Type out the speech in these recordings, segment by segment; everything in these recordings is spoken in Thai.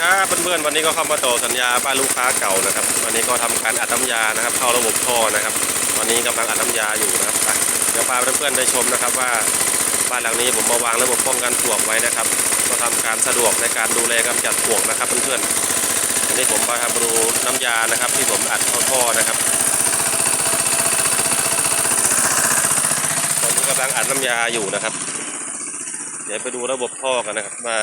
ครับเพื่อนๆวันนี้ก็เข้ามาต่อสัญญาบ้านลูกค้าเก่านะครับ วันนี้ก็ทำการอัดน้ำยานะครับ เข้าระบบท่อนะครับวันนี้กำลังอัดน้ำยาอยู่นะครับอะเดี๋ยวพาเพื่อนๆได้ชมนะครับว่าบ้านหลังนี้ผมมาวางระบบป้องกันปลวกไว้นะครับ ก็ทำการสะดวกในการดูแลกำจัดปลวกนะครับเพื่อนๆอันนี้ผมมาทำดูน้ำยานะครับ ที่ผมอัดเข้าท่อนะครับตอนนี้กำลังอัดน้ำยาอยู่นะครับ เดี๋ยวไปดูระบบท่อกันนะครับว่า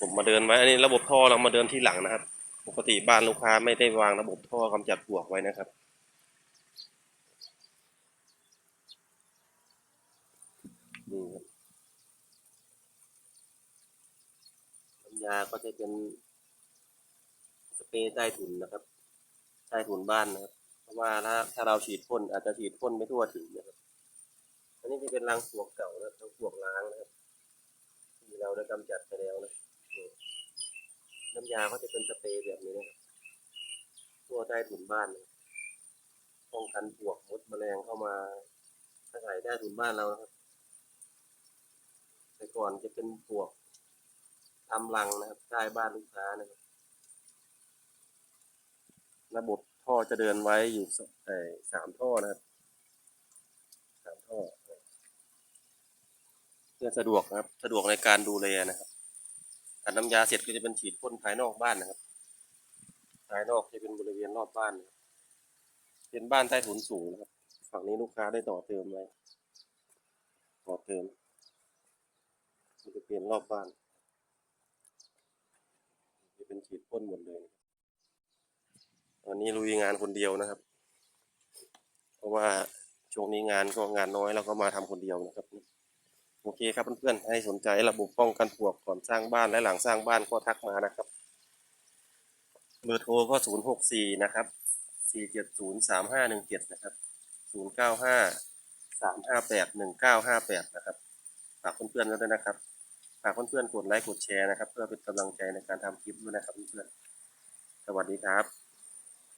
ผมมาเดินไว้ อันนี้ระบบท่อเรามาเดินที่หลังนะครับ ปกติบ้านลูกค้าไม่ได้วางระบบท่อกำจัดปลวกไว้นะครับ นี่ครับน้ำยาก็จะเป็นสเปรย์ใต้ถุนนะครับ ใต้ถุนบ้านนะครับ เพราะว่าถ้าถ้าเราฉีดพ่นอาจจะฉีดพ่นไม่ทั่วถึงนะครับ อันนี้จะเป็นรังปลวกเก่านะครับรังปลวกล้างนะครับ ที่เราได้กำจัดไปแล้วนะ น้ำยาก็จะเป็นสเปรย์แบบนี้นะครับทั่วใต้ถุนบ้านป้องกันปลวกมดแมลงเข้ามาอาศัยใต้ถุนบ้านเรานะครับ แต่ก่อนจะเป็นปลวกทำรังนะครับใต้บ้านลูกค้านะครับ ระบบท่อจะเดินไว้อยู่สเอ่อสามท่อนะครับสามท่อเพื่อสะดวกนะครับ สะดวกในการดูแลนะครับ อัดน้ำยาเสร็จก็จะเป็นฉีดพ่นภายนอกบ้านนะครับ ภายนอกจะเป็นบริเวณรอบบ้านนะครับเป็นบ้านใต้ถุนสูงนะครับ ฝั่งนี้ลูกค้าได้ต่อเติมไว้ต่อเติมมันจะเป็นรอบบ้าน จะเป็นฉีดพ่นหมดเลยนะครับตอนนี้ลุยงานคนเดียวนะครับ เพราะว่าช่วงนี้งานก็งานน้อยเราก็มาทำคนเดียวนะครับ เคครับเพื่อนๆให้สนใจระบบป้องกันปลวกก่อนสร้างบ้านและหลังสร้างบ้านก็ทักมานะครับเบอร์โทรก็0 6 4นะครับ4 7 0 3 5 1 7นย์สามห้าหนึ่งเจ็ดนะครับ0 9 5 3 5 8 1 9 5 8นะครับฝากเพื่อนๆไว้ด้วยนะครับฝากเพื่อนๆกดไลค์กดแชร์นะครับ เพื่อเป็นกำลังใจในการทำคลิปด้วยนะครับเพื่อนๆสวัสดีครับ